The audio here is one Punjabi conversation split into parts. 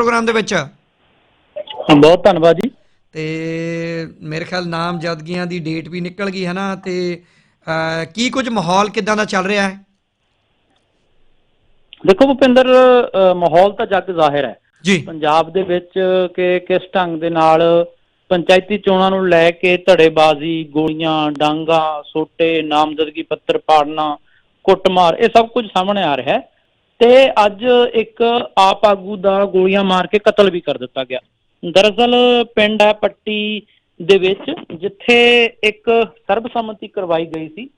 ਪ੍ਰੋਗਰਾਮ ਦੇ ਵਿੱਚ। ਬਹੁਤ ਧੰਨਵਾਦ ਜੀ। ਤੇ ਮੇਰੇ ਖਿਆਲ ਨਾਮਜ਼ਦਗੀਆਂ ਦੀ ਡੇਟ ਵੀ ਨਿਕਲ ਗਈ ਹੈ ਨਾ ਤੇ ਕੀ ਕੁਝ ਮਾਹੌਲ ਕਿਦਾਂ ਦਾ ਚੱਲ ਰਿਹਾ ਹੈ? ਦੇਖੋ ਭੁਪਿੰਦਰ ਮਾਹੌਲ ਤਾਂ ਜੱਗ ਜ਼ਾਹਿਰ ਹੈ। ਜੀ। ਪੰਜਾਬ ਦੇ ਵਿੱਚ ਕਿ ਕਿਸ ਢੰਗ ਦੇ ਨਾਲ ਪੰਚਾਇਤੀ ਚੋਣਾਂ ਨੂੰ ਲੈ ਕੇ ਧੜੇਬਾਜ਼ੀ ਗੋਲੀਆਂ ਡਾਂਗਾ ਸੋਟੇ ਨਾਮਜ਼ਦਗੀ ਪੱਤਰ ਪਾੜਨਾ ਕੁੱਟਮਾਰ ਇਹ ਸਭ ਕੁਝ ਸਾਹਮਣੇ ਆ ਰਿਹਾ ਹੈ। ਤੇ ਅੱਜ ਇੱਕ ਆਪ ਆਗੂ ਦਾ ਗੋਲੀਆਂ ਮਾਰ ਕੇ ਕਤਲ ਵੀ ਕਰ ਦਿੱਤਾ ਗਿਆ। ਦਰਅਸਲ ਪਿੰਡ ਹੈ ਪੱਟੀ ਦੇ ਵਿੱਚ ਜਿੱਥੇ ਇੱਕ ਸਰਬਸੰਮਤੀ ਕਰਵਾਈ ਗਈ ਸੀ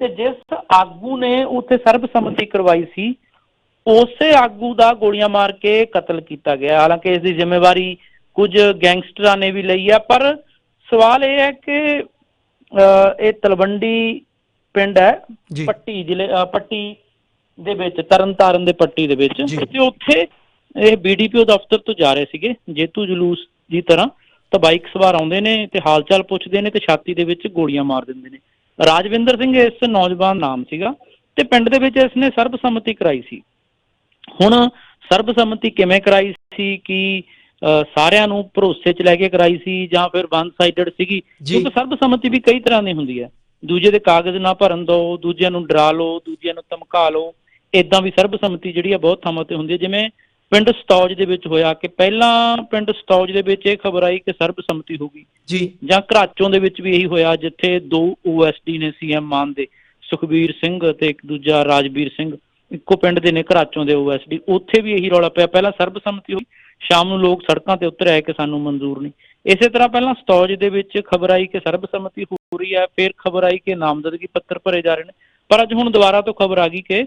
ਤੇ ਜਿਸ ਆਗੂ ਨੇ ਉੱਥੇ ਸਰਬਸੰਮਤੀ ਕਰਵਾਈ ਸੀ ਉਸੇ ਆਗੂ ਦਾ ਗੋਲੀਆਂ ਮਾਰ ਕੇ ਕਤਲ ਕੀਤਾ ਗਿਆ। ਹਾਲਾਂਕਿ ਇਸ ਦੀ ਜ਼ਿੰਮੇਵਾਰੀ ਕੁਝ ਗੈਂਗਸਟਰਾਂ ਨੇ ਵੀ ਲਈ ਹੈ ਪਰ ਸਵਾਲ ਇਹ ਹੈ ਕਿ ਇਹ ਤਲਵੰਡੀ ਪਿੰਡ ਹੈ ਪੱਟੀ ਜ਼ਿਲ੍ਹੇ ਪੱਟੀ ਦੇ ਵਿੱਚ ਤਰਨਤਾਰਨ ਦੇ ਪੱਟੀ ਦੇ ਵਿੱਚ। ਤੇ ਉੱਥੇ ਇਹ ਬੀਡੀਪੀਓ ਦਫ਼ਤਰ ਤੋਂ ਜਾ ਰਹੇ ਸੀਗੇ ਜੇਤੂ ਜਲੂਸ ਦੀ ਤਰ੍ਹਾਂ। ਤਾਂ ਬਾਈਕ ਸਵਾਰ ਆਉਂਦੇ ਨੇ ਤੇ ਹਾਲਚਾਲ ਪੁੱਛਦੇ ਨੇ ਤੇ ਛਾਤੀ ਦੇ ਵਿੱਚ ਗੋਲੀਆਂ ਮਾਰ ਦਿੰਦੇ ਨੇ। ਰਾਜਵਿੰਦਰ ਸਿੰਘ ਇਸ ਨੌਜਵਾਨ ਨਾਮ ਸੀਗਾ ਤੇ ਪਿੰਡ ਦੇ ਵਿੱਚ ਇਸਨੇ ਸਰਬਸੰਮਤੀ ਕਰਾਈ ਸੀ। ਹੁਣ ਸਰਬਸੰਮਤੀ ਕਿਵੇਂ ਕਰਾਈ ਸੀ ਕਿ ਸਾਰਿਆਂ ਨੂੰ ਭਰੋਸੇ 'ਚ ਲੈ ਕੇ ਕਰਾਈ ਸੀ ਜਾਂ ਫਿਰ ਵਨ ਸਾਈਡਡ ਸੀਗੀ। ਕਿਉਂਕਿ ਸਰਬਸੰਮਤੀ ਵੀ ਕਈ ਤਰ੍ਹਾਂ ਦੀ ਹੁੰਦੀ ਹੈ। ਦੂਜੇ ਦੇ ਕਾਗਜ਼ ਨਾ ਭਰਨ ਦਿਓ ਦੂਜਿਆਂ ਨੂੰ ਡਰਾ ਲਓ ਦੂਜਿਆਂ ਨੂੰ ਧਮਕਾ ਲਓ। ਇਦਾਂ ਵੀ ਸਰਬਸੰਮਤੀ ਜਿਹੜੀ ਹੈ ਬਹੁਤ ਥਾਵਾਂ ਤੇ ਹੁੰਦੀ ਹੈ ਜਿਵੇਂ ਪਿੰਡ ਸਤੌਜ ਦੇ ਵਿੱਚ ਹੋਇਆ ਕਿ ਪਹਿਲਾਂ ਪਿੰਡ ਸਤੌਜ ਦੇ ਵਿੱਚ ਇਹ ਖਬਰ ਆਈ ਕਿ ਸਰਬਸੰਮਤੀ ਹੋ ਗਈ। ਜੀ। ਜਾਂ ਘਰਾਚੋਂ ਦੇ ਵਿੱਚ ਵੀ ਇਹੀ ਹੋਇਆ ਜਿੱਥੇ ਦੋ ਓਐਸਡੀ ਨੇ ਸੀਐਮ ਮਾਨ ਦੇ ਸੁਖਬੀਰ ਸਿੰਘ ਤੇ ਇੱਕ ਦੂਜਾ ਰਾਜਵੀਰ ਸਿੰਘ ਇੱਕੋ ਪਿੰਡ ਦੇ ਨੇ ਘਰਾਚੋਂ ਦੇ ਓਐਸਡੀ ਉੱਥੇ ਵੀ ਇਹੀ ਰੌਲਾ ਪਿਆ। ਪਹਿਲਾਂ ਸਰਬਸੰਮਤੀ ਹੋਈ ਸ਼ਾਮ ਨੂੰ ਲੋਕ ਸੜਕਾਂ ਤੇ ਉਤਰ ਆਏ ਕਿ ਸਾਨੂੰ ਮਨਜ਼ੂਰ ਨਹੀਂ। ਇਸੇ ਤਰ੍ਹਾਂ ਪਹਿਲਾਂ ਸਤੌਜ ਦੇ ਵਿੱਚ ਖਬਰ ਆਈ ਕਿ ਸਰਬਸੰਮਤੀ ਹੋ ਰਹੀ ਹੈ ਫਿਰ ਖਬਰ ਆਈ ਕਿ ਨਾਮਜ਼ਦਗੀ ਪੱਤਰ ਭਰੇ ਜਾ ਰਹੇ ਨੇ। ਪਰ ਅੱਜ ਹੁਣ ਦੁਬਾਰਾ ਤੋਂ ਖਬਰ ਆ ਗਈ ਕਿ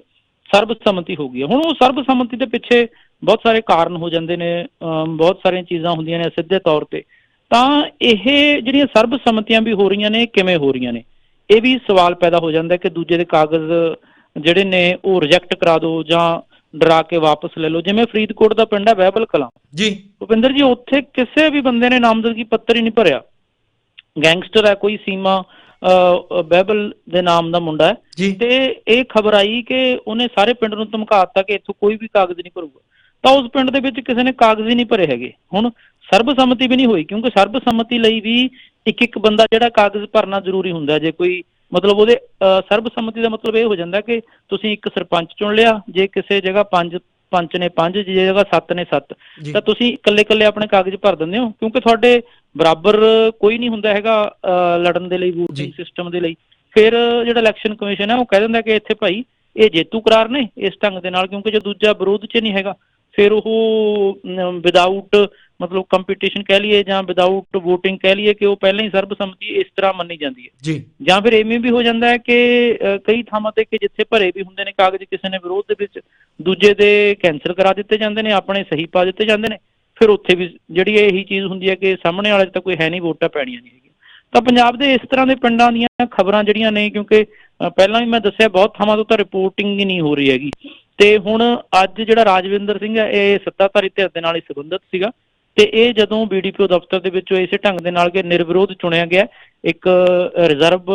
ਸਰਬਸੰਮਤੀ ਹੋ ਗਈ ਹੈ। ਹੁਣ ਉਹ ਸਰਬਸੰਮਤੀ ਦੇ ਪਿੱਛੇ ਬਹੁਤ ਸਾਰੇ ਕਾਰਨ ਹੋ ਜਾਂਦੇ ਨੇ ਬਹੁਤ ਸਾਰੀਆਂ ਚੀਜ਼ਾਂ ਹੁੰਦੀਆਂ ਨੇ ਸਿੱਧੇ ਤੌਰ ਤੇ। ਤਾਂ ਇਹ ਜਿਹੜੀਆਂ ਸਰਬਸੰਮਤੀਆਂ ਵੀ ਹੋ ਰਹੀਆਂ ਨੇ ਕਿਵੇਂ ਹੋ ਰਹੀਆਂ ਨੇ? ਇਹ ਵੀ ਸਵਾਲ ਪੈਦਾ ਹੋ ਜਾਂਦਾ ਕਿ ਦੂਜੇ ਦੇ ਕਾਗਜ਼ ਜਿਹੜੇ ਨੇ ਉਹ ਰਿਜੈਕਟ ਕਰਾ ਦਿਓ ਜਾਂ ਡਰਾ ਕੇ ਵਾਪਸ ਲੈ ਲਓ। ਜਿਵੇਂ ਫਰੀਦਕੋਟ ਦਾ ਪਿੰਡ ਹੈ ਬਹਿਬਲ ਕਲਾਂ। ਜੀ। ਭੁਪਿੰਦਰ ਜੀ ਉੱਥੇ ਕਿਸੇ ਵੀ ਬੰਦੇ ਨੇ ਨਾਮਜ਼ਦਗੀ ਪੱਤਰ ਹੀ ਨਹੀਂ ਭਰਿਆ। ਗੈਂਗਸਟਰ ਹੈ ਕੋਈ ਸੀਮਾ ਬਹਿਬਲ ਦੇ ਨਾਮ ਦਾ ਮੁੰਡਾ ਹੈ। ਤੇ ਇਹ ਖਬਰ ਆਈ ਕਿ ਉਹਨੇ ਸਾਰੇ ਪਿੰਡ ਨੂੰ ਧਮਕਾ ਦਿੱਤਾ ਕਿ ਇੱਥੋਂ ਕੋਈ ਵੀ ਕਾਗਜ਼ ਨਹੀਂ ਭਰੂਗਾ। ਤਾਂ ਉਸ ਪਿੰਡ ਦੇ ਵਿੱਚ ਕਿਸੇ ਨੇ ਕਾਗਜ਼ ਹੀ ਨਹੀਂ ਭਰੇ ਹੈਗੇ। ਹੁਣ ਸਰਬਸੰਮਤੀ ਵੀ ਨਹੀਂ ਹੋਈ ਕਿਉਂਕਿ ਸਰਬਸੰਮਤੀ ਲਈ ਵੀ ਇੱਕ ਇੱਕ ਬੰਦਾ ਜਿਹੜਾ ਕਾਗਜ਼ ਭਰਨਾ ਜ਼ਰੂਰੀ ਹੁੰਦਾ। ਜੇ ਕੋਈ ਮਤਲਬ ਉਹਦੇ ਸਰਬਸੰਮਤੀ ਦਾ ਮਤਲਬ ਇਹ ਹੋ ਜਾਂਦਾ ਕਿ ਤੁਸੀਂ ਇੱਕ ਸਰਪੰਚ ਚੁਣ ਲਿਆ ਜੇ ਕਿਸੇ ਜਗ੍ਹਾ ਪੰਜ ਪੰਚ ਨੇ ਪੰਜ ਜੇ ਜਗ੍ਹਾ ਸੱਤ ਨੇ ਸੱਤ ਤਾਂ ਤੁਸੀਂ ਇਕੱਲੇ ਇਕੱਲੇ ਆਪਣੇ ਕਾਗਜ਼ ਭਰ ਦਿੰਦੇ ਹੋ। ਕਿਉਂਕਿ ਤੁਹਾਡੇ ਬਰਾਬਰ ਕੋਈ ਨਹੀਂ ਹੁੰਦਾ ਹੈਗਾ ਲੜਨ ਦੇ ਲਈ। ਵੋਟਿੰਗ ਸਿਸਟਮ ਦੇ ਲਈ। ਫਿਰ ਜਿਹੜਾ ਇਲੈਕਸ਼ਨ ਕਮਿਸ਼ਨ ਹੈ ਉਹ ਕਹਿ ਦਿੰਦਾ ਕਿ ਇੱਥੇ ਭਾਈ ਇਹ ਜੇਤੂ ਕਰਾਰ ਨੇ ਇਸ ਢੰਗ ਦੇ ਨਾਲ ਕਿਉਂਕਿ ਜੇ ਦੂਜਾ ਵਿਰੋਧ 'ਚ ਨਹੀਂ ਹੈਗਾ ਫਿਰ ਉਹ ਵਿਦਆਊਟ ਮਤਲਬ ਕੰਪੀਟੀਸ਼ਨ ਕਹਿ ਲਈਏ ਜਾਂ ਵਿਦਆਊਟ VOTING ਕਹਿ ਲਈਏ ਕਿ ਉਹ ਪਹਿਲਾਂ ਹੀ ਸਰਬਸੰਮਤੀ ਇਸ ਤਰ੍ਹਾਂ ਮੰਨੀ ਜਾਂਦੀ ਹੈ। ਜੀ। ਜਾਂ ਫਿਰ ਐਵੇਂ ਵੀ ਹੋ ਜਾਂਦਾ ਹੈ ਕਿ ਕਈ ਥਾਵਾਂ ਤੇ ਕਿ ਜਿੱਥੇ ਭਰੇ ਵੀ ਹੁੰਦੇ ਨੇ ਕਾਗਜ਼ ਕਿਸੇ ਨੇ ਵਿਰੋਧ ਦੇ ਵਿੱਚ ਦੂਜੇ ਦੇ ਕੈਂਸਲ ਕਰਾ ਦਿੱਤੇ ਜਾਂਦੇ ਨੇ ਆਪਣੇ ਸਹੀ ਪਾ ਦਿੱਤੇ ਜਾਂਦੇ ਨੇ। ਫਿਰ ਉੱਥੇ ਵੀ ਜਿਹੜੀ ਇਹੀ ਚੀਜ਼ ਹੁੰਦੀ ਹੈ ਕਿ ਸਾਹਮਣੇ ਵਾਲੇ ਤਾਂ ਕੋਈ ਹੈ ਨਹੀਂ ਵੋਟਾਂ ਪੈਣੀਆਂ ਨਹੀਂ ਹੈਗੀਆਂ। ਤਾਂ ਪੰਜਾਬ ਦੇ ਇਸ ਤਰ੍ਹਾਂ ਦੇ ਪਿੰਡਾਂ ਦੀਆਂ ਖਬਰਾਂ ਜਿਹੜੀਆਂ ਨੇ ਕਿਉਂਕਿ ਪਹਿਲਾਂ ਵੀ ਮੈਂ ਦੱਸਿਆ ਬਹੁਤ ਥਾਵਾਂ ਤੋਂ ਤਾਂ ਰਿਪੋਰਟਿੰਗ ਹੀ ਨਹੀਂ ਹੋ ਰਹੀ ਹੈਗੀ। ਤੇ ਹੁਣ ਅੱਜ ਜਿਹੜਾ ਰਾਜਵਿੰਦਰ ਸਿੰਘ ਹੈ ਇਹ ਸੱਤਾਧਾਰੀ ਧਿਰ ਦੇ ਨਾਲ ਹੀ ਸੰਬੰਧਿਤ ਸੀਗਾ। ਤੇ ਇਹ ਜਦੋਂ ਬੀਡੀਪੀਓ ਦਫ਼ਤਰ ਦੇ ਵਿੱਚੋਂ ਇਸੇ ਢੰਗ ਦੇ ਨਾਲ ਕਿ ਨਿਰਵਿਰੋਧ ਚੁਣਿਆ ਗਿਆ ਇੱਕ ਰਿਜ਼ਰਵ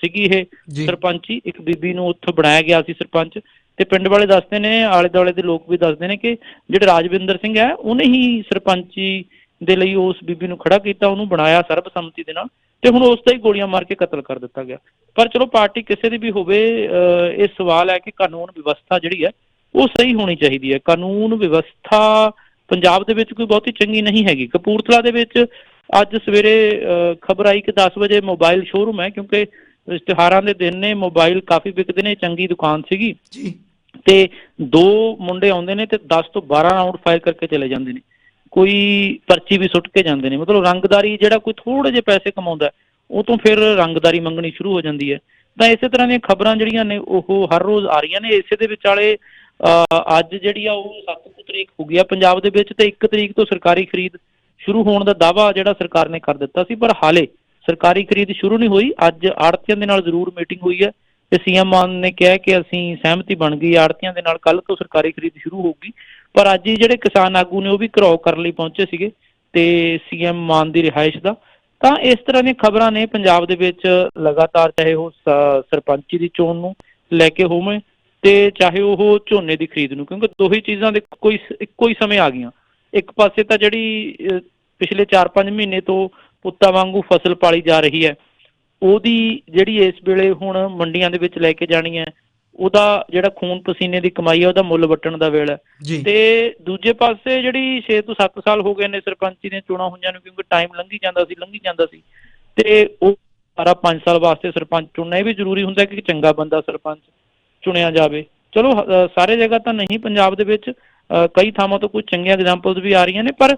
ਸੀਗੀ ਇਹ ਸਰਪੰਚੀ ਇੱਕ ਬੀਬੀ ਨੂੰ ਉੱਥੋਂ ਬਣਾਇਆ ਗਿਆ ਸੀ ਸਰਪੰਚ। ਤੇ ਪਿੰਡ ਵਾਲੇ ਦੱਸਦੇ ਨੇ, ਆਲੇ ਦੁਆਲੇ ਦੇ ਲੋਕ ਵੀ ਦੱਸਦੇ ਨੇ ਕਿ ਜਿਹੜੇ ਰਾਜਵਿੰਦਰ ਸਿੰਘ ਹੈ, ਉਹਨੇ ਹੀ ਸਰਪੰਚੀ ਦੇ ਲਈ ਉਸ ਬੀਬੀ ਨੂੰ ਖੜਾ ਕੀਤਾ, ਉਹਨੂੰ ਬਣਾਇਆ ਸਰਬਸੰਮਤੀ ਦੇ ਨਾਲ ਤੇ ਹੁਣ ਉਸ ਦਾ ਹੀ ਗੋਲੀਆਂ ਮਾਰ ਕੇ ਕਤਲ ਕਰ ਦਿੱਤਾ ਗਿਆ। ਪਰ ਚਲੋ ਪਾਰਟੀ ਕਿਸੇ ਦੀ ਵੀ ਹੋਵੇ ਇਹ ਸਵਾਲ ਹੈ ਕਿ ਕਾਨੂੰਨ ਵਿਵਸਥਾ ਜਿਹੜੀ ਹੈ, ਉਹ ਸਹੀ ਹੋਣੀ ਚਾਹੀਦੀ ਹੈ। ਕਾਨੂੰਨ ਵਿਵਸਥਾ ਪੰਜਾਬ ਦੇ ਵਿੱਚ ਕੋਈ ਬਹੁਤੀ ਚੰਗੀ ਨਹੀਂ ਹੈਗੀ। ਕਪੂਰਥਲਾ ਦੇ ਵਿੱਚ ਅੱਜ ਸਵੇਰੇ ਖਬਰ ਆਈ ਕਿ 10 ਵਜੇ ਮੋਬਾਈਲ ਸ਼ੋਰੂਮ ਹੈ, ਕਿਉਂਕਿ ਇਸ਼ਤਿਹਾਰਾਂ ਦੇ ਦਿਨ ਨੇ, ਮੋਬਾਈਲ ਕਾਫੀ ਵਿਕਦੇ ਨੇ, ਚੰਗੀ ਦੁਕਾਨ ਸੀਗੀ। ਜੀ। ਤੇ ਦੋ ਮੁੰਡੇ ਆਉਂਦੇ ਨੇ ਤੇ 10 ਤੋਂ 12 ਰਾਉਂਡ ਫਾਇਰ ਕਰਕੇ ਚਲੇ ਜਾਂਦੇ ਨੇ। ਕੋਈ ਪਰਚੀ ਵੀ ਸੁੱਟ ਕੇ ਜਾਂਦੇ ਨੇ। ਮਤਲਬ ਰੰਗਦਾਰੀ ਜਿਹੜਾ ਕੋਈ ਥੋੜੇ ਜਿਹੇ ਪੈਸੇ ਕਮਾਉਂਦਾ ਉਹ ਤੋਂ ਫਿਰ ਰੰਗਦਾਰੀ ਮੰਗਣੀ ਸ਼ੁਰੂ ਹੋ ਜਾਂਦੀ ਹੈ। ਤਾਂ ਇਸੇ ਤਰ੍ਹਾਂ ਦੀਆਂ ਖਬਰਾਂ ਜਿਹੜੀਆਂ ਨੇ ਉਹ ਹਰ ਰੋਜ਼ ਆ ਰਹੀਆਂ ਨੇ। ਇਸੇ ਦੇ ਵਿਚਾਲੇ ਅਹ, ਅੱਜ ਜਿਹੜੀ ਆ ਉਹ 7 ਤਰੀਕ ਹੋ ਗਈ ਆ ਪੰਜਾਬ ਦੇ ਵਿੱਚ ਤੇ 1 ਤਰੀਕ ਤੋਂ ਸਰਕਾਰੀ ਖਰੀਦ ਸ਼ੁਰੂ ਹੋਣ ਦਾ ਦਾਵਾ ਜਿਹੜਾ ਸਰਕਾਰ ਨੇ ਕਰ ਦਿੱਤਾ ਸੀ। ਪਰ ਹਾਲੇ ਸਰਕਾਰੀ ਖਰੀਦ ਸ਼ੁਰੂ ਨਹੀਂ ਹੋਈ। ਅੱਜ ਆੜਤੀਆਂ ਦੇ ਨਾਲ ਜ਼ਰੂਰ ਮੀਟਿੰਗ ਹੋਈ ਹੈ। ਤੇ ਸੀਐਮ ਮਾਨ ਨੇ ਕਿਹਾ ਕਿ ਅਸੀਂ ਸਹਿਮਤੀ ਬਣ ਗਈ, ਆੜਤੀਆਂ ਦੇ ਨਾਲ ਕੱਲ ਤੋਂ ਸਰਕਾਰੀ ਖਰੀਦ ਸ਼ੁਰੂ ਹੋਊਗੀ ਪਰ ਅੱਜ ਜਿਹੜੇ ਕਿਸਾਨ ਆਗੂ ਨੇ ਉਹ ਵੀ ਘਰਾਓ ਕਰਨ ਲਈ ਪਹੁੰਚੇ ਸੀਗੇ ਤੇ ਸੀਐਮ ਮਾਨ ਦੀ ਰਿਹਾਇਸ਼ ਦਾ। ਤਾਂ ਇਸ ਤਰ੍ਹਾਂ ਦੀਆਂ ਖਬਰਾਂ ਨੇ ਪੰਜਾਬ ਦੇ ਵਿੱਚ ਲਗਾਤਾਰ ਚਾਹੇ ਉਹ ਸ- ਸਰਪੰਚੀ ਦੀ ਚੋਣ ਨੂੰ ਲੈ ਕੇ ਹੋਵੇ ਤੇ ਚਾਹੇ ਉਹ ਝੋਨੇ ਦੀ ਖਰੀਦ ਨੂੰ, ਕਿਉਂਕਿ ਦੋਹੀ ਚੀਜ਼ਾਂ ਦੇ ਕੋਈ ਇੱਕੋ ਹੀ ਸਮੇਂ ਆ ਗਈਆਂ। ਇੱਕ ਪਾਸੇ ਤਾਂ ਜਿਹੜੀ ਪਿਛਲੇ 4-5 ਮਹੀਨੇ ਤੋਂ ਪੁੱਤਾਂ ਵਾਂਗੂ ਫਸਲ ਪਾਲੀ ਜਾ ਰਹੀ ਹੈ। ਉਹਦੀ ਜਿਹੜੀ ਇਸ ਵੇਲੇ ਹੁਣ ਮੰਡੀਆਂ ਦੇ ਵਿੱਚ ਲੈ ਕੇ ਜਾਣੀ ਹੈ ਉਹਦਾ ਜਿਹੜਾ ਖੂਨ ਪਸੀਨੇ ਦੀ ਕਮਾਈ ਹੈ ਉਹਦਾ ਮੁੱਲ ਵੱਟਣ ਦਾ ਵੇਲਾ ਤੇ ਦੂਜੇ ਪਾਸੇ ਜਿਹੜੀ 6 ਤੋਂ 7 ਸਾਲ ਹੋ ਗਏ ਨੇ ਸਰਪੰਚੀ ਦੀਆਂ ਚੋਣਾਂ ਹੋਈਆਂ ਨੂੰ ਕਿਉਂਕਿ ਟਾਈਮ ਲੰਘੀ ਜਾਂਦਾ ਸੀ ਲੰਘੀ ਜਾਂਦਾ ਸੀ। ਤੇ ਉਹ ਸਾਰਾ 5 ਸਾਲ ਵਾਸਤੇ ਸਰਪੰਚ ਚੁਣਨਾ ਇਹ ਵੀ ਜ਼ਰੂਰੀ ਹੁੰਦਾ ਕਿ ਚੰਗਾ ਬੰਦਾ ਸਰਪੰਚ ਚੁਣਿਆ ਜਾਵੇ। ਚਲੋ ਸਾਰੇ ਜਗ੍ਹਾ ਤਾਂ ਨਹੀਂ ਪੰਜਾਬ ਦੇ ਵਿੱਚ ਕਈ ਥਾਵਾਂ ਤੋਂ ਕੁਝ ਚੰਗੀਆਂ ਐਗਜ਼ਾਮਪਲਸ ਵੀ ਆ ਰਹੀਆਂ ਨੇ, ਪਰ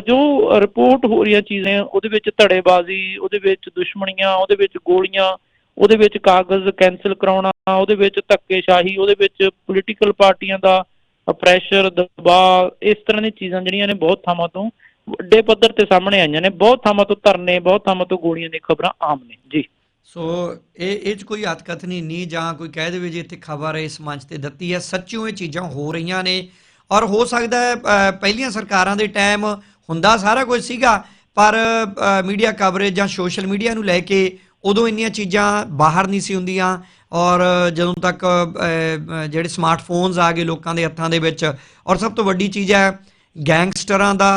ਜੋ ਰਿਪੋਰਟ ਹੋ ਰਹੀਆਂ ਚੀਜ਼ਾਂ, ਉਹਦੇ ਵਿੱਚ ਧੜੇਬਾਜ਼ੀ, ਉਹਦੇ ਵਿੱਚ ਦੁਸ਼ਮਣੀਆਂ, ਉਹਦੇ ਵਿੱਚ ਗੋਲੀਆਂ, ਉਹਦੇ ਵਿੱਚ ਕਾਗਜ਼ ਕੈਨਸਲ ਕਰਾਉਣਾ, ਉਹਦੇ ਵਿੱਚ ਧੱਕੇਸ਼ਾਹੀ, ਉਹਦੇ ਵਿੱਚ ਪੋਲੀਟੀਕਲ ਪਾਰਟੀਆਂ ਦਾ ਪ੍ਰੈਸ਼ਰ ਦਬਾਅ, ਇਸ ਤਰ੍ਹਾਂ ਦੀਆਂ ਚੀਜ਼ਾਂ ਜਿਹੜੀਆਂ ਨੇ ਬਹੁਤ ਥਾਵਾਂ ਤੋਂ ਵੱਡੇ ਪੱਧਰ ਤੇ ਸਾਹਮਣੇ ਆਈਆਂ ਨੇ, ਬਹੁਤ ਥਾਵਾਂ ਤੋਂ ਧਰਨੇ, ਬਹੁਤ ਥਾਵਾਂ ਤੋਂ ਗੋਲੀਆਂ ਦੀਆਂ ਖਬਰਾਂ ਆਮ ਨੇ। ਜੀ। ਸੋ, ਇਹ ਇਹ ਚ ਕੋਈ ਹੱਥਕਥਨੀ ਨਹੀਂ ਜਾਂ ਕੋਈ ਕਹਿ ਦੇਵੇ ਜੀ ਇੱਥੇ ਖਬਰ ਇਸ ਮੰਚ ਤੇ ਦਿੱਤੀ ਹੈ, ਸੱਚਿਓ ਇਹ ਚੀਜ਼ਾਂ ਹੋ ਰਹੀਆਂ ਨੇ। ਔਰ ਹੋ ਸਕਦਾ ਹੈ ਪਹਿਲੀਆਂ ਸਰਕਾਰਾਂ ਦੇ ਟਾਈਮ ਹੁੰਦਾ ਸਾਰਾ ਕੁਝ ਸੀਗਾ ਪਰ ਮੀਡੀਆ ਕਵਰੇਜ ਜਾਂ ਸੋਸ਼ਲ ਮੀਡੀਆ ਨੂੰ ਲੈ ਕੇ ਉਦੋਂ ਇੰਨੀਆਂ ਚੀਜ਼ਾਂ ਬਾਹਰ ਨਹੀਂ ਸੀ ਹੁੰਦੀਆਂ ਔਰ ਜਦੋਂ ਤੱਕ ਅ, ਅ, ਜਿਹੜੇ ਸਮਾਰਟਫੋਨਸ ਆ ਗਏ ਲੋਕਾਂ ਦੇ ਹੱਥਾਂ ਦੇ ਵਿੱਚ ਔਰ ਸਭ ਤੋਂ ਵੱਡੀ ਚੀਜ਼ ਹੈ ਗੈਂਗਸਟਰਾਂ ਦਾ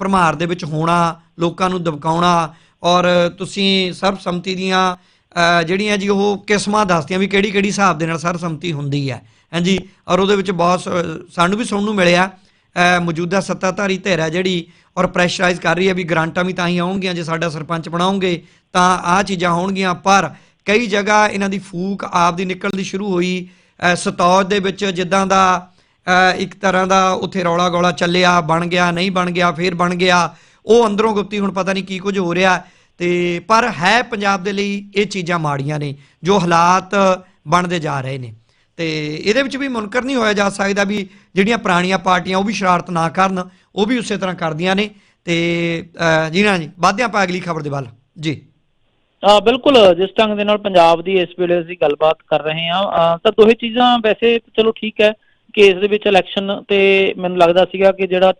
ਭਰਮਾਰ ਦੇ ਵਿੱਚ ਹੋਣਾ ਲੋਕਾਂ ਨੂੰ ਦਬਕਾਉਣਾ ਔਰ ਤੁਸੀਂ ਸਰਬਸੰਮਤੀ ਦੀਆਂ ਜਿਹੜੀਆਂ ਜੀ ਉਹ ਕਿਸਮਾਂ ਦੱਸਦੀਆਂ ਵੀ ਕਿਹੜੀ ਕਿਹੜੀ ਹਿਸਾਬ ਦੇ ਨਾਲ ਸਰਬਸੰਮਤੀ ਹੁੰਦੀ ਹੈ। ਹਾਂਜੀ, ਔਰ ਉਹਦੇ ਵਿੱਚ ਬਹੁਤ ਸ- ਸਾਨੂੰ ਵੀ ਸੁਣਨ ਨੂੰ ਮਿਲਿਆ। ਮੌਜੂਦਾ ਸੱਤਾਧਾਰੀ ਧਿਰ ਹੈ ਜਿਹੜੀ, ਔਰ ਪ੍ਰੈਸ਼ਰਾਈਜ਼ ਕਰ ਰਹੀ ਹੈ ਵੀ ਗ੍ਰਾਂਟਾਂ ਵੀ ਤਾਂ ਹੀ ਆਉਣਗੀਆਂ, ਜੇ ਸਾਡਾ ਸਰਪੰਚ ਬਣਾਉਂਗੇ, ਤਾਂ ਆਹ ਚੀਜ਼ਾਂ ਹੋਣਗੀਆਂ। ਪਰ ਕਈ ਜਗ੍ਹਾ ਇਹਨਾਂ ਦੀ ਫੂਕ ਆਪ ਦੀ ਨਿਕਲਦੀ ਸ਼ੁਰੂ ਹੋਈ। ਸਤੌਜ ਦੇ ਵਿੱਚ ਜਿੱਦਾਂ ਦਾ ਇੱਕ ਤਰ੍ਹਾਂ ਦਾ ਉੱਥੇ ਰੌਲਾ ਗੋਲਾ ਚੱਲਿਆ, ਬਣ ਗਿਆ, ਨਹੀਂ ਬਣ ਗਿਆ, ਫੇਰ ਬਣ ਗਿਆ। ਉਹ ਅੰਦਰੋਂ ਗੁਪਤੀ ਹੁਣ ਪਤਾ ਨਹੀਂ ਕੀ ਕੁਝ ਹੋ ਰਿਹਾ। ਤੇ, ਪਰ ਹੈ ਪੰਜਾਬ ਦੇ ਲਈ ਇਹ ਚੀਜ਼ਾਂ ਮਾੜੀਆਂ ਨੇ, ਜੋ ਹਾਲਾਤ ਬਣਦੇ ਜਾ ਰਹੇ ਨੇ। ਤੇ ਇਹਦੇ ਵਿੱਚ ਵੀ ਮੁਨਕਰ ਨਹੀਂ ਹੋਇਆ ਜਾ ਸਕਦਾ ਵੀ ਜਿਹੜੀਆਂ ਪੁਰਾਣੀਆਂ ਪਾਰਟੀਆਂ ਉਹ ਵੀ ਸ਼ਰਾਰਤ ਨਾ ਕਰਨ, ਉਹ ਵੀ ਉਸੇ ਤਰ੍ਹਾਂ ਕਰਦੀਆਂ ਨੇ ਤੇ ਜੀ ਨਾ ਜੀ, ਵਾਧਿਆਂ ਪਾ ਅਗਲੀ ਖਬਰ ਦੇ ਵੱਲ। ਜੀ। ਆ ਬਿਲਕੁਲ, ਜਿਸ ਢੰਗ ਦੇ ਨਾਲ ਪੰਜਾਬ ਦੀ ਇਸ ਵੇਲੇ ਅਸੀਂ ਗੱਲਬਾਤ ਕਰ ਰਹੇ ਹਾਂ ਤਾਂ ਦੋਹੇ ਚੀਜ਼ਾਂ ਵੈਸੇ ਚਲੋ ਠੀਕ ਹੈ ਕਿ ਇਸ ਦੇ ਵਿੱਚ ਇਲੈਕਸ਼ਨ ਤੇ ਮੈਨੂੰ ਲੱਗਦਾ ਸੀਗਾ ਕਿ ਜਿਹੜਾ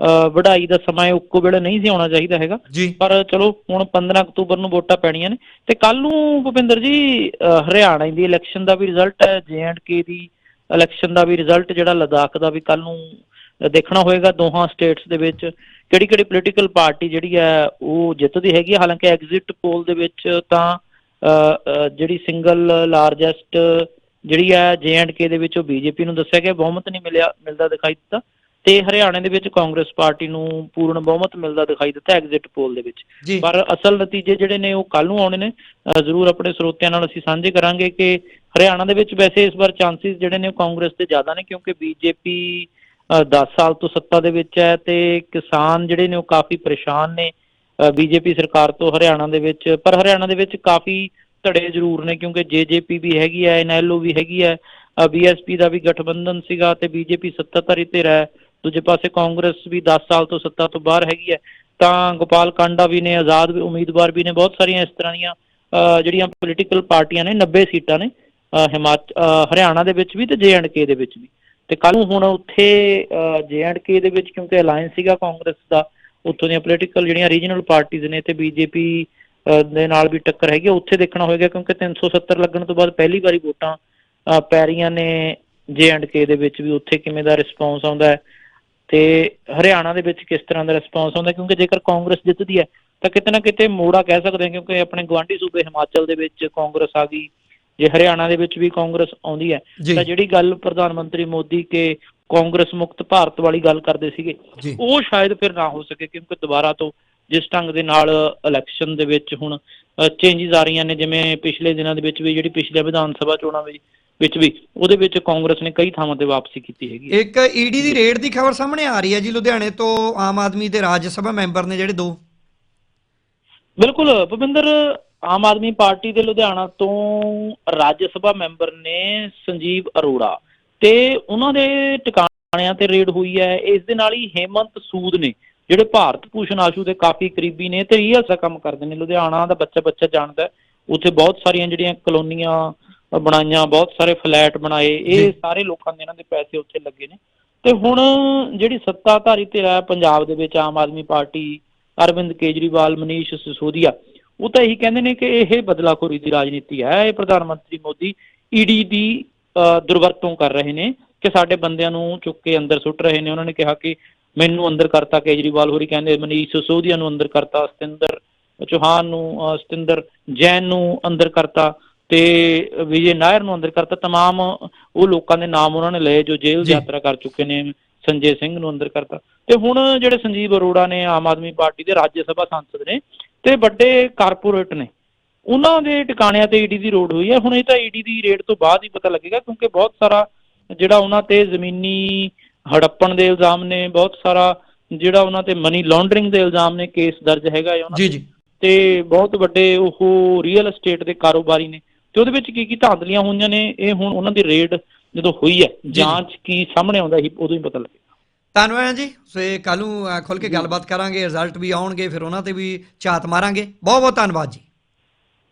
ਵਢਾਈ ਦਾ ਸਮਾਂ ਹੈ ਉੱਕੋ ਵੇਲੇ ਨਹੀਂ ਸੀ ਆਉਣਾ ਚਾਹੀਦਾ ਹੈਗਾ। ਜੀ। ਪਰ ਚਲੋ ਹੁਣ 15 ਅਕਤੂਬਰ ਨੂੰ ਵੋਟਾਂ ਪੈਣੀਆਂ ਨੇ। ਤੇ ਕੱਲ ਨੂੰ ਭੁਪਿੰਦਰ ਜੀ ਹਰਿਆਣਾ ਦੀ ਇਲੈਕਸ਼ਨ ਦਾ ਵੀ ਰਿਜ਼ਲਟ ਹੈ ਕੇ ਦੀ ਇਲੈਕਸ਼ਨ ਦਾ ਵੀ ਰਿਜ਼ਲਟ ਜਿਹੜਾ ਲਦਾਖ ਦਾ ਵੀ ਕੱਲ ਨੂੰ ਦੇਖਣਾ ਹੋਏਗਾ ਦੋਹਾਂ ਸਟੇਟਸ ਦੇ ਵਿੱਚ। ਕਿਹੜੀ ਕਿਹੜੀ ਪੋਲੀਟੀਕਲ ਪਾਰਟੀ ਜਿਹੜੀ ਹੈ ਉਹ ਜਿੱਤਦੀ ਹੈਗੀ ਹਾਲਾਂਕਿ ਐਗਜ਼ਿਟ ਪੋਲ ਦੇ ਵਿੱਚ ਤਾਂ ਜਿਹੜੀ ਸਿੰਗਲ ਲਾਰਜੈਸਟ ਜਿਹੜੀ ਹੈ ਕੇ ਦੇ ਵਿੱਚ ਉਹ ਬੀਜੇਪੀ ਨੂੰ ਦੱਸਿਆ ਗਿਆ ਬਹੁਮਤ ਨਹੀਂ ਮਿਲਿਆ ਮਿਲਦਾ ਦਿਖਾਈ ਦਿੱਤਾ। ਤੇ ਹਰਿਆਣੇ ਦੇ ਵਿੱਚ ਕਾਂਗਰਸ ਪਾਰਟੀ ਨੂੰ ਪੂਰਨ ਬਹੁਮਤ ਮਿਲਦਾ ਦਿਖਾਈ ਦਿੱਤਾ ਐਗਜ਼ਿਟ ਪੋਲ ਦੇ ਵਿੱਚ। ਪਰ ਅਸਲ ਨਤੀਜੇ ਜਿਹੜੇ ਨੇ ਉਹ ਕੱਲ ਨੂੰ ਆਉਣੇ ਨੇ। ਜ਼ਰੂਰ ਆਪਣੇ ਸਰੋਤਿਆਂ ਨਾਲ ਅਸੀਂ ਸਾਂਝੇ ਕਰਾਂਗੇ ਕਿ ਹਰਿਆਣਾ ਦੇ ਵਿੱਚ ਵੈਸੇ ਇਸ ਵਾਰ ਚਾਂਸਸ ਜਿਹੜੇ ਨੇ ਕਾਂਗਰਸ ਦੇ ਜ਼ਿਆਦਾ ਨੇ ਕਿਉਂਕਿ ਬੀਜੇਪੀ 10 ਸਾਲ ਤੋਂ ਸੱਤਾ ਦੇ ਵਿੱਚ ਹੈ ਤੇ ਕਿਸਾਨ ਜਿਹੜੇ ਨੇ ਉਹ ਕਾਫੀ ਪਰੇਸ਼ਾਨ ਨੇ ਬੀਜੇਪੀ ਸਰਕਾਰ ਤੋਂ ਹਰਿਆਣਾ ਦੇ ਵਿੱਚ। ਪਰ ਹਰਿਆਣਾ ਦੇ ਵਿੱਚ ਕਾਫੀ ਧੜੇ ਜ਼ਰੂਰ ਨੇ ਕਿਉਂਕਿ ਜੇਜੇਪੀ ਵੀ ਹੈਗੀ ਹੈ ਐਨਐਲਓ ਵੀ ਹੈਗੀ ਹੈ ਬੀਐਸਪੀ ਦਾ ਵੀ ਗਠਬੰਧਨ ਸੀਗਾ ਤੇ ਬੀਜੇਪੀ ਸੱਤਾਧਾਰੀ ਧਿਰ ਹੈ ਦੂਜੇ ਪਾਸੇ ਕਾਂਗਰਸ ਵੀ 10 ਸਾਲ ਤੋਂ ਸੱਤਾ ਤੋਂ ਬਾਹਰ ਹੈਗੀ ਹੈ ਤਾਂ ਗੋਪਾਲ ਕਾਂਡਾ ਵੀ ਨੇ ਆਜ਼ਾਦ ਵੀ ਉਮੀਦਵਾਰ ਵੀ ਨੇ ਬਹੁਤ ਸਾਰੀਆਂ ਇਸ ਤਰ੍ਹਾਂ ਦੀਆਂ ਅ, ਜਿਹੜੀਆਂ ਪੋਲੀਟੀਕਲ ਪਾਰਟੀਆਂ ਨੇ 90 ਸੀਟਾਂ ਨੇ ਹਿਮਾਚ ਹਰਿਆਣਾ ਦੇ ਵਿੱਚ ਵੀ ਤੇ ਜੇ ਐਂਡ ਕੇ ਦੇ ਵਿੱਚ ਵੀ। ਤੇ ਕੱਲ ਨੂੰ ਹੁਣ ਉੱਥੇ ਜੇ ਐਂਡ ਕੇ ਦੇ ਵਿੱਚ ਕਿਉਂਕਿ ਅਲਾਈਅੰਸ ਸੀਗਾ ਕਾਂਗਰਸ ਦਾ ਉੱਥੋਂ ਦੀਆਂ ਪੋਲੀਟੀਕਲ ਜਿਹੜੀਆਂ ਰੀਜਨਲ ਪਾਰਟੀਆਂ ਨੇ ਤੇ ਬੀਜੇਪੀ ਦੇ ਨਾਲ ਵੀ ਟੱਕਰ ਹੈਗੀ ਆ, ਉੱਥੇ ਦੇਖਣਾ ਹੋਏਗਾ ਕਿਉਂਕਿ 370 ਲੱਗਣ ਤੋਂ ਬਾਅਦ ਪਹਿਲੀ ਵਾਰੀ ਵੋਟਾਂ ਅ, ਪੈ ਰਹੀਆਂ ਨੇ ਜੇ ਐਂਡ ਕੇ ਦੇ ਵਿੱਚ ਵੀ ਉੱਥੇ ਕਿਵੇਂ ਦਾ ਰਿਸਪੌਂਸ ਆਉਂਦਾ ਹੈ ਤੇ ਹਰਿਆਣਾ ਦੇ ਵਿੱਚ ਕਿਸ ਤਰ੍ਹਾਂ ਦਾ ਰਿਸਪੌਂਸ ਆਉਂਦਾ? ਕਿਉਂਕਿ ਜੇਕਰ ਕਾਂਗਰਸ ਜਿੱਤਦੀ ਹੈ ਤਾਂ ਕਿਤੇ ਨਾ ਕਿਤੇ ਮੋੜਾ ਕਹਿ ਸਕਦੇ ਹਾਂ ਕਿਉਂਕਿ ਆਪਣੇ ਗਵਾਂਢੀ ਸੂਬੇ ਹਿਮਾਚਲ ਦੇ ਵਿੱਚ ਕਾਂਗਰਸ ਆ ਗਈ ਜੇ ਹਰਿਆਣਾ ਦੇ ਵਿੱਚ ਵੀ ਕਾਂਗਰਸ ਆਉਂਦੀ ਹੈ ਤਾਂ ਜਿਹੜੀ ਗੱਲ ਪ੍ਰਧਾਨ ਮੰਤਰੀ ਮੋਦੀ ਕੇ ਕਾਂਗਰਸ ਮੁਕਤ ਭਾਰਤ ਵਾਲੀ ਗੱਲ ਕਰਦੇ ਸੀਗੇ ਉਹ ਸ਼ਾਇਦ ਫਿਰ ਨਾ ਹੋ ਸਕੇ ਕਿਉਂਕਿ ਦੁਬਾਰਾ ਤੋਂ ਜਿਸ ਢੰਗ ਦੇ ਨਾਲ ਇਲੈਕਸ਼ਨ ਦੇ ਵਿੱਚ ਹੁਣ ਚੇਂਜਸ ਆ ਰਹੀਆਂ ਨੇ ਜਿਵੇਂ ਪਿਛਲੇ ਦਿਨਾਂ ਦੇ ਵਿੱਚ ਵੀ ਜਿਹੜੀ ਪਿਛਲੇ ਵਿਧਾਨ ਸਭਾ ਚੋਣਾਂ ਵਿੱਚ ਵਿੱਚ ਵੀ ਉਹਦੇ ਵਿੱਚ ਕਾਂਗਰਸ ਨੇ ਕਈ ਥਾਵਾਂ ਤੇ ਵਾਪਸੀ ਕੀਤੀ ਹੈਗੀ। ਇੱਕ ਈਡੀ ਦੀ ਰੇਡ ਦੀ ਖਬਰ ਸਾਹਮਣੇ ਆ ਰਹੀ ਹੈ ਜੀ ਲੁਧਿਆਣੇ ਤੋਂ ਆਮ ਆਦਮੀ ਦੇ ਰਾਜ ਸਭਾ ਮੈਂਬਰ ਨੇ ਜਿਹੜੇ ਦੋ ਬਿਲਕੁਲ ਭੁਪਿੰਦਰ ਆਮ ਆਦਮੀ ਪਾਰਟੀ ਦੇ ਲੁਧਿਆਣਾ ਤੋਂ ਰਾਜ ਸਭਾ ਮੈਂਬਰ ਨੇ ਸੰਜੀਵ ਅਰੋੜਾ ਤੇ ਉਹਨਾਂ ਦੇ ਟਿਕਾਣਿਆਂ ਤੇ ਰੇਡ ਹੋਈ ਹੈ ਇਸ ਦੇ ਨਾਲ ਹੀ ਹੇਮੰਤ ਸੂਦ ਨੇ ਜਿਹੜੇ ਭਾਰਤ ਭੂਸ਼ਣ ਆਸ਼ੂ ਦੇ ਕਾਫੀ ਕਰੀਬੀ ਨੇ ਤੇ ਰੀਅਲ ਦਾ ਕੰਮ ਕਰਦੇ ਨੇ ਲੁਧਿਆਣਾ ਦਾ ਬੱਚਾ ਬੱਚਾ ਜਾਣਦਾ। ਉੱਥੇ ਬਹੁਤ ਸਾਰੀਆਂ ਜਿਹੜੀਆਂ ਕਲੋਨੀਆਂ ਬਣਾਈਆਂ ਬਹੁਤ ਸਾਰੇ ਫਲੈਟ ਬਣਾਏ। ਇਹ ਸਾਰੇ ਲੋਕਾਂ ਦੇ ਇਹਨਾਂ ਦੇ ਪੈਸੇ ਉੱਥੇ ਲੱਗੇ ਨੇ। ਤੇ ਹੁਣ ਜਿਹੜੀ ਸੱਤਾਧਾਰੀ ਧਿਰ ਹੈ ਪੰਜਾਬ ਦੇ ਵਿੱਚ ਆਮ ਆਦਮੀ ਪਾਰਟੀ ਅਰਵਿੰਦ ਕੇਜਰੀਵਾਲ ਮਨੀਸ਼ ਸਿਸੋਦੀਆ ਉਹ ਤਾਂ ਇਹੀ ਕਹਿੰਦੇ ਨੇ ਕਿ ਇਹ ਬਦਲਾਖੋਰੀ ਦੀ ਰਾਜਨੀਤੀ ਹੈ। ਇਹ ਪ੍ਰਧਾਨ ਮੰਤਰੀ ਮੋਦੀ ਈਡੀ ਦੀ ਅ, ਦੁਰਵਰਤੋਂ ਕਰ ਰਹੇ ਨੇ ਕਿ ਸਾਡੇ ਬੰਦਿਆਂ ਨੂੰ ਚੁੱਕ ਕੇ ਅੰਦਰ ਸੁੱਟ ਰਹੇ ਨੇ। ਉਹਨਾਂ ਨੇ ਕਿਹਾ ਕਿ ਮੈਨੂੰ ਅੰਦਰ ਕਰਤਾ ਕੇਜਰੀਵਾਲ ਹੋਰੀ ਕਹਿੰਦੇ ਮਨੀਸ਼ ਸਿਸੋਦੀਆ ਨੂੰ ਅੰਦਰ ਕਰਤਾ ਸਤਿੰਦਰ ਚੌਹਾਨ ਨੂੰ ਸਤਿੰਦਰ ਜੈਨ ਨੂੰ ਅੰਦਰ ਕਰਤਾ। ਤੇ ਵਿਜੇ ਨਾਇਰ ਨੂੰ ਅੰਦਰ ਕਰਤਾ तमाम ਉਹ ਲੋਕਾਂ ਦੇ ਨਾਮ ਉਹਨਾਂ ਨੇ ਲਏ ਜੋ ਜੇਲ੍ਹ ਜੀ। ਯਾਤਰਾ ਕਰ ਚੁੱਕੇ ਨੇ ਸੰਜੇ ਸਿੰਘ ਨੂੰ ਅੰਦਰ ਕਰਤਾ ਤੇ ਹੁਣ ਜਿਹੜੇ ਸੰਜੀਵ ਅਰੋੜਾ ਨੇ ਆਮ ਆਦਮੀ ਪਾਰਟੀ ਦੇ ਰਾਜ ਸਭਾ ਸੰਸਦ ਨੇ ਤੇ ਵੱਡੇ ਕਾਰਪੋਰੇਟ ਨੇ ਉਹਨਾਂ ਦੇ ਟਿਕਾਣਿਆਂ ਤੇ ਈਡੀ ਦੀ ਰੋਡ ਹੋਈ ਹੈ ਹੁਣ ਇਹ ਤਾਂ ਈਡੀ ਦੀ ਰੇਡ ਤੋਂ ਬਾਅਦ ਹੀ ਪਤਾ ਲੱਗੇਗਾ ਕਿਉਂਕਿ ਬਹੁਤ ਸਾਰਾ ਜਿਹੜਾ ਉਹਨਾਂ ਤੇ ਜ਼ਮੀਨੀ ਹੜੱਪਣ ਦੇ ਇਲਜ਼ਾਮ ਨੇ ਬਹੁਤ ਸਾਰਾ ਜਿਹੜਾ ਉਹਨਾਂ ਤੇ ਮਨੀ ਲਾਂਡਰਿੰਗ ਦੇ ਇਲਜ਼ਾਮ ਨੇ ਕੇਸ ਦਰਜ ਹੈਗਾ ਹੈ ਉਹਨਾਂ ਜੀ ਜੀ ਤੇ ਬਹੁਤ ਵੱਡੇ ਉਹ ਰੀਅਲ ਏਸਟੇਟ ਦੇ ਕਾਰੋਬਾਰੀ ਨੇ ਤੇ ਉਹਦੇ ਵਿੱਚ ਕੀ ਕੀ ਧਾਂਦਲੀਆਂ ਹੋਈਆਂ ਨੇ ਇਹ ਹੁਣ ਉਹਨਾਂ ਦੀ ਰੇਡ ਜਦੋਂ ਹੋਈ ਹੈ। ਜਾਂਚ ਕੀ ਸਾਹਮਣੇ ਆਉਂਦਾ ਹੀ ਉਦੋਂ ਹੀ ਪਤਾ ਲੱਗੇਗਾ। ਧੰਨਵਾਦ ਜੀ। ਸੋ ਇਹ ਕੱਲ ਨੂੰ ਖੁੱਲ ਕੇ ਗੱਲਬਾਤ ਕਰਾਂਗੇ ਰਿਜ਼ਲਟ ਵੀ ਆਉਣਗੇ ਫਿਰ ਉਹਨਾਂ ਤੇ ਵੀ ਝਾਤ ਮਾਰਾਂਗੇ। ਬਹੁਤ ਬਹੁਤ ਧੰਨਵਾਦ ਜੀ।